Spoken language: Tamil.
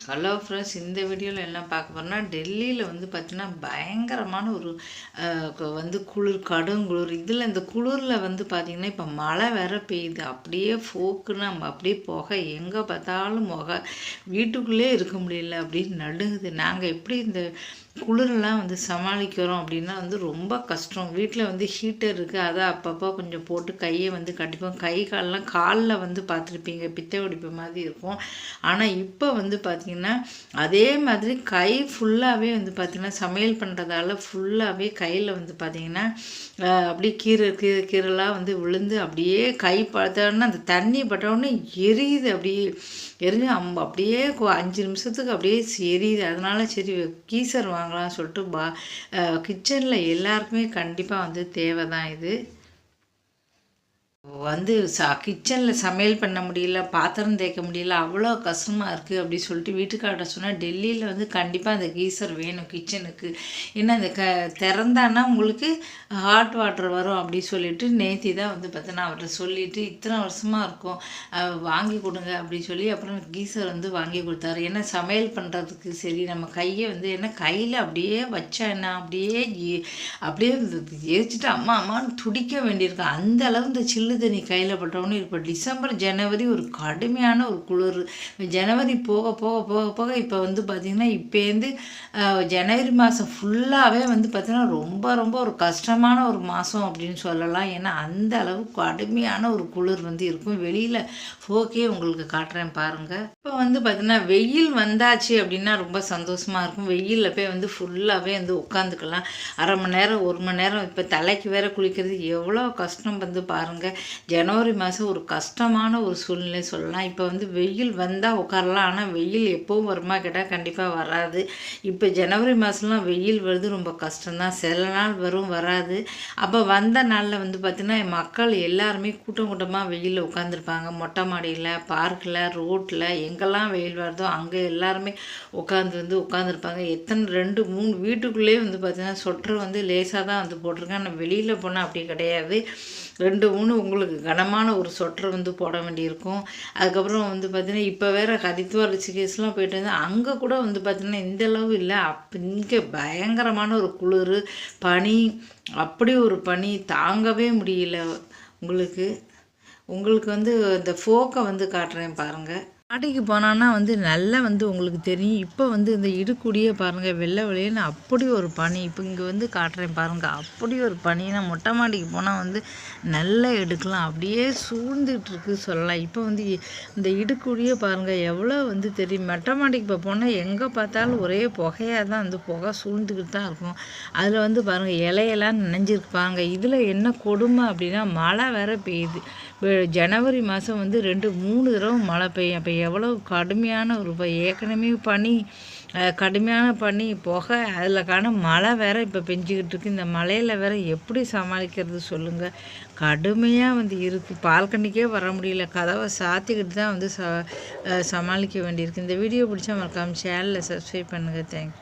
ஹலோ ஃப்ரெண்ட்ஸ் இந்த வீடியோவில் என்ன பார்க்க போகிறோம்னா டெல்லியில் வந்து பார்த்திங்கன்னா பயங்கரமான ஒரு வந்து குளிர் கடும் குளிர். இதில் இந்த குளிரில் வந்து பார்த்திங்கன்னா இப்போ மழை வேற பெய்யுது. அப்படியே ஃபோக்குன்னு நம்ம அப்படியே புகை. எங்கே பார்த்தாலும் முக வீட்டுக்குள்ளே இருக்க முடியல அப்படின்னு நடுங்குது. நாங்கள் எப்படி இந்த குளிர்லாம் வந்து சமாளிக்கிறோம் அப்படின்னா வந்து ரொம்ப கஷ்டம். வீட்டில் வந்து ஹீட்டர் இருக்குது அதை அப்பப்போ கொஞ்சம் போட்டு கையை வந்து கட்டிப்போம் கை காலெலாம் காலில் வந்து பார்த்துருப்பீங்க. பித்த வெடிப்பு மாதிரி இருக்கும். ஆனால் இப்போ வந்து பார்த்திங்கன்னா அதே மாதிரி கை ஃபுல்லாகவே வந்து பார்த்திங்கன்னா சமையல் பண்ணுறதால ஃபுல்லாகவே கையில் வந்து பார்த்திங்கன்னா அப்படியே கீரை கீரை கீரெல்லாம் வந்து விழுந்து அப்படியே கை பார்த்தோன்னா அந்த தண்ணி பட்டோடனே எரியுது. அப்படியே எரிஞ்சு அம் அப்படியே அஞ்சு நிமிஷத்துக்கு அப்படியே எரியுது. அதனால சரி கீசர் வாங்கலாம்னு சொல்லிட்டு பா கிச்சனில் எல்லாருக்குமே கண்டிப்பாக வந்து தேவை தான் இது. வந்து ச கிச்சனில் சமையல் பண்ண முடியல பாத்திரம் தேய்க்க முடியல அவ்வளோ கஷ்டமாக இருக்குது அப்படி சொல்லிட்டு வீட்டுக்கார்ட்ட சொன்னால் டெல்லியில் வந்து கண்டிப்பாக அந்த கீசர் வேணும் கிச்சனுக்கு ஏன்னா அந்த க திறந்தானா உங்களுக்கு ஹாட் வாட்டர் வரும் அப்படி சொல்லிட்டு நேத்தி தான் வந்து பார்த்தோன்னா அவர்கிட்ட சொல்லிவிட்டு இத்தனை வருஷமாக இருக்கும் வாங்கி கொடுங்க அப்படி சொல்லி அப்புறம் கீசர் வந்து வாங்கி கொடுத்தாரு. ஏன்னா சமையல் பண்ணுறதுக்கு சரி நம்ம கையை வந்து ஏன்னா கையில் அப்படியே வச்சா என்ன அப்படியே அப்படியே எரிச்சிட்டு அம்மா அம்மான்னு துடிக்க வேண்டியிருக்கு. அந்த அளவு இந்த சில்லு தண்ணி கையில் பட்டவொன்னே இப்போ டிசம்பர் ஜனவரி ஒரு கடுமையான ஒரு குளிர். ஜனவரி போக போக போக போக இப்போ வந்து பார்த்திங்கன்னா இப்போந்து ஜனவரி மாதம் ஃபுல்லாகவே வந்து பார்த்திங்கன்னா ரொம்ப ரொம்ப ஒரு கஷ்டமான ஒரு மாதம் அப்படின்னு சொல்லலாம். ஏன்னா அந்த அளவு கடுமையான ஒரு குளிர் வந்து இருக்கும். வெளியில் ஃபோக்கே உங்களுக்கு காட்டுறேன் பாருங்கள் இப்போ வந்து பார்த்திங்கன்னா வெயில் வந்தாச்சு அப்படின்னா ரொம்ப சந்தோஷமாக இருக்கும். வெயிலில் போய் வந்து ஃபுல்லாகவே வந்து உட்காந்துக்கலாம். அரை மணி நேரம் ஒரு மணி நேரம் இப்போ தலைக்கு வேற குளிக்கிறது எவ்வளோ கஷ்டம் வந்து பாருங்கள் ஜனவரி மாதம் ஒரு கஷ்டமான ஒரு சூழ்நிலை சொல்லலாம். இப்போ வந்து வெயில் வந்தால் உட்காரலாம். ஆனால் வெயில் எப்போவும் வருமா கேட்டால் கண்டிப்பாக வராது. இப்போ ஜனவரி மாதம்லாம் வெயில் வருது ரொம்ப கஷ்டம்தான். சில நாள் வரும் வராது. அப்போ வந்த நாளில் வந்து பார்த்திங்கன்னா மக்கள் எல்லாருமே கூட்டம் கூட்டமாக வெயிலில் உட்காந்துருப்பாங்க மொட்டை மாடியில் பார்க்கில் ரோட்டில் எங்கெல்லாம் வெயில் வருதோ அங்கே எல்லாருமே உட்காந்து வந்து உட்காந்துருப்பாங்க எத்தனை ரெண்டு மூணு வீட்டுக்குள்ளேயே வந்து பார்த்திங்கன்னா சொட்டர் வந்து லேசாக தான் வந்து போட்டிருக்கேன் ஆனால் வெளியில் போனால் அப்படி கிடையாது. ரெண்டு மூணு உங்களுக்கு கனமான ஒரு சொட்டர் வந்து போட வேண்டியிருக்கும். அதுக்கப்புறம் வந்து பார்த்திங்கன்னா இப்போ வேறு ஹரித்வார் ரிஷிகேஷ்லாம் போயிட்டு வந்து அங்கே கூட வந்து பார்த்திங்கன்னா இந்த அளவு இல்லை. அப் இங்கே பயங்கரமான ஒரு குளிர் பனி அப்படி ஒரு பனி தாங்கவே முடியல உங்களுக்கு. உங்களுக்கு வந்து இந்த ஃபோக்கை வந்து காட்டுறேன் பாருங்கள் மாடிக்கு போனான்னா வந்து நல்லா வந்து உங்களுக்கு தெரியும். இப்போ வந்து இந்த இடுக்குடியே பாருங்கள் வெள்ளை வெளியேன்னு அப்படி ஒரு பனி. இப்போ இங்கே வந்து காட்டுறேன் பாருங்கள் அப்படி ஒரு பனினா மொட்டை மாடிக்கு போனால் வந்து நல்லா எடுக்கலாம். அப்படியே சூழ்ந்துட்டுருக்கு சொல்லலாம். இப்போ வந்து இந்த இடுக்குடியே பாருங்கள் எவ்வளோ வந்து தெரியும். மொட்டை மாடிக்கு இப்போ போனால் எங்கே பார்த்தாலும் ஒரே புகையாக தான் வந்து புகை சூழ்ந்துக்கிட்டு தான் இருக்கும். அதில் வந்து பாருங்கள் இலையெல்லாம் நினைஞ்சிருப்பாங்க. இதில் என்ன கொடுமை அப்படின்னா மழை வேற பெய்யுது. ஜனவரி மாதம் வந்து ரெண்டு மூணு தடவை மழை பெய்யும். அப்போ எவ்வளோ கடுமையான ஒரு இப்போ ஏற்கனவே பனி கடுமையான பனி புகை அதில் காண மழை வேற இப்போ பெஞ்சிக்கிட்டு இருக்கு. இந்த மழையில் வேற எப்படி சமாளிக்கிறது சொல்லுங்கள் கடுமையாக வந்து இருக்குது பால்கனிக்கே வர முடியல. கதவை சாத்திக்கிட்டு தான் வந்து ச சமாளிக்க வேண்டியிருக்கு. இந்த வீடியோ பிடிச்சா மறக்காமல் சேனலில் சப்ஸ்கிரைப் பண்ணுங்கள் தேங்க்யூ